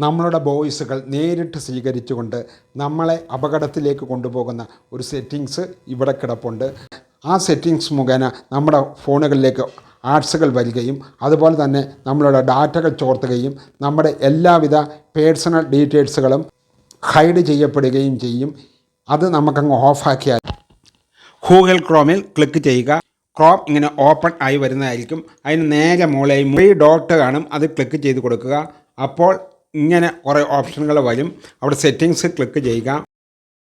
നമ്മളുടെ വോയിസുകൾ നേരിട്ട് സ്വീകരിച്ചുകൊണ്ട് നമ്മളെ അപകടത്തിലേക്ക് കൊണ്ടുപോകുന്ന ഒരു സെറ്റിങ്സ് ഇവിടെ കിടപ്പുണ്ട്. ആ സെറ്റിങ്സ് മുഖേന നമ്മുടെ ഫോണുകളിലേക്ക് ആർട്സുകൾ വരികയും അതുപോലെ തന്നെ നമ്മളുടെ ഡാറ്റകൾ ചോർത്തുകയും നമ്മുടെ എല്ലാവിധ പേഴ്സണൽ ഡീറ്റെയിൽസുകളും ഹൈഡ് ചെയ്യപ്പെടുകയും ചെയ്യും. അത് നമുക്കങ്ങ് ഓഫാക്കിയാൽ ഗൂഗിൾ ക്രോമിൽ ക്ലിക്ക് ചെയ്യുക. ക്രോം ഇങ്ങനെ ഓപ്പൺ ആയി വരുന്നതായിരിക്കും. അതിന് നേരെ മുകളിൽ മൊഴി ഡോട്ട് കാണും. അത് ക്ലിക്ക് ചെയ്ത് കൊടുക്കുക. അപ്പോൾ ഇങ്ങനെ കുറേ ഓപ്ഷനുകൾ വരും. അവിടെ സെറ്റിങ്സ് ക്ലിക്ക് ചെയ്യുക.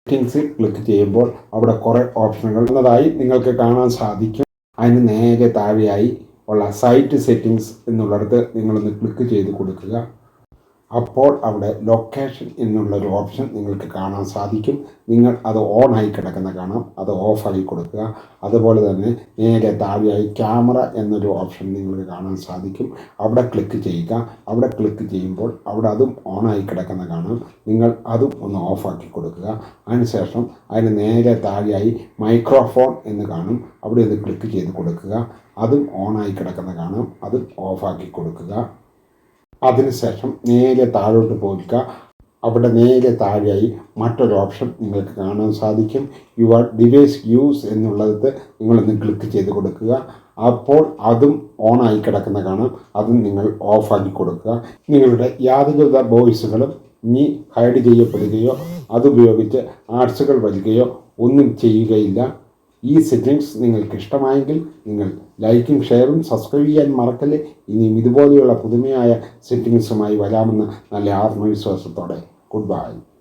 സെറ്റിങ്സ് ക്ലിക്ക് ചെയ്യുമ്പോൾ അവിടെ കുറേ ഓപ്ഷനുകൾ എന്നതായി നിങ്ങൾക്ക് കാണാൻ സാധിക്കും. അതിന് നേരെ താഴെയായി ഉള്ള സൈറ്റ് സെറ്റിങ്സ് എന്നുള്ളിടത്ത് നിങ്ങളൊന്ന് ക്ലിക്ക് ചെയ്ത് കൊടുക്കുക. അപ്പോൾ അവിടെ ലൊക്കേഷൻ എന്നുള്ളൊരു ഓപ്ഷൻ നിങ്ങൾക്ക് കാണാൻ സാധിക്കും. നിങ്ങൾ അത് ഓൺ ആയി കിടക്കുന്ന കാണാം. അത് ഓഫായി കൊടുക്കുക. അതുപോലെ തന്നെ നേരെ താഴെയായി ക്യാമറ എന്നൊരു ഓപ്ഷൻ നിങ്ങൾക്ക് കാണാൻ സാധിക്കും. അവിടെ ക്ലിക്ക് ചെയ്യുക. അവിടെ ക്ലിക്ക് ചെയ്യുമ്പോൾ അവിടെ അതും ഓണായി കിടക്കുന്ന കാണാം. നിങ്ങൾ അതും ഒന്ന് ഓഫാക്കി കൊടുക്കുക. അതിനുശേഷം അതിന് നേരെ താഴെയായി മൈക്രോഫോൺ എന്ന് കാണും. അവിടെ ഒന്ന് ക്ലിക്ക് ചെയ്ത് കൊടുക്കുക. അതും ഓണായി കിടക്കുന്ന കാണാം. അതും ഓഫാക്കി കൊടുക്കുക. അതിനുശേഷം നേരെ താഴോട്ട് പോവുക. അവിടെ നേരെ താഴെയായി മറ്റൊരു ഓപ്ഷൻ നിങ്ങൾക്ക് കാണാൻ സാധിക്കും. യുവർ ഡിവൈസ് യൂസ് എന്നുള്ളത് നിങ്ങളൊന്ന് ക്ലിക്ക് ചെയ്ത് കൊടുക്കുക. അപ്പോൾ അതും ഓണായി കിടക്കുന്ന കാണാം. അതും നിങ്ങൾ ഓഫാക്കി കൊടുക്കുക. നിങ്ങളുടെ യാതൊരുവിധ വോയിസുകളും ഇനി ഹൈഡ് ചെയ്യപ്പെടുകയോ അതുപയോഗിച്ച് ആർട്സുകൾ വരികയോ ഒന്നും ചെയ്യുകയില്ല. ഈ സെറ്റിങ്സ് നിങ്ങൾക്ക് ഇഷ്ടമായെങ്കിൽ നിങ്ങൾ ലൈക്കും ഷെയറും സബ്സ്ക്രൈബ് ചെയ്യാൻ മറക്കല്ലേ. ഇനിയും ഇതുപോലെയുള്ള പുതുമയായ സെറ്റിങ്സുമായി വരാമെന്ന് നല്ല ആത്മവിശ്വാസത്തോടെ. Good bye